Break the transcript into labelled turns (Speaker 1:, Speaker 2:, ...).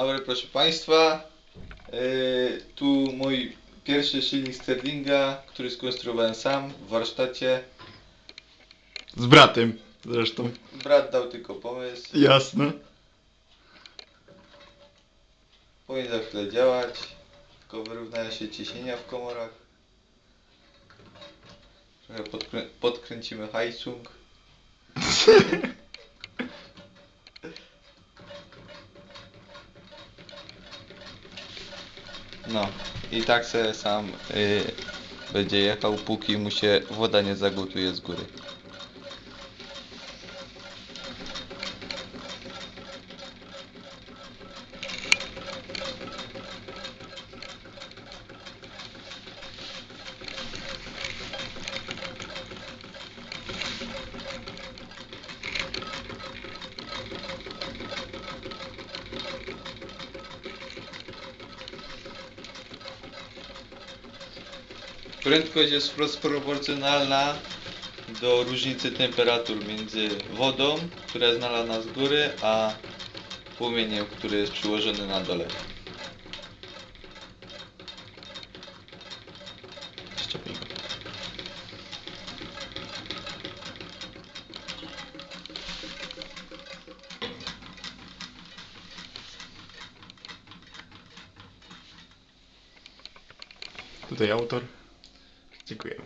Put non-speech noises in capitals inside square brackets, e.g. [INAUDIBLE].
Speaker 1: Dobry, proszę Państwa. Yy, tu mój pierwszy silnik Sterlinga, który skonstruowałem sam w warsztacie.
Speaker 2: Z bratem zresztą.
Speaker 1: Brat dał tylko pomysł.
Speaker 2: Jasne.
Speaker 1: Powinien za chwilę działać. Tylko wyrównają się ciśnienia w komorach. Trochę podkrę podkręcimy hajsung. [LAUGHS] No i tak se sam y, będzie jechał, póki mu się woda nie zagotuje z góry. Prędkość jest wprost proporcjonalna do różnicy temperatur między wodą, która jest nalana z góry, a płomieniem, który jest przyłożony na dole.
Speaker 2: Tutaj autor. Dziękujemy.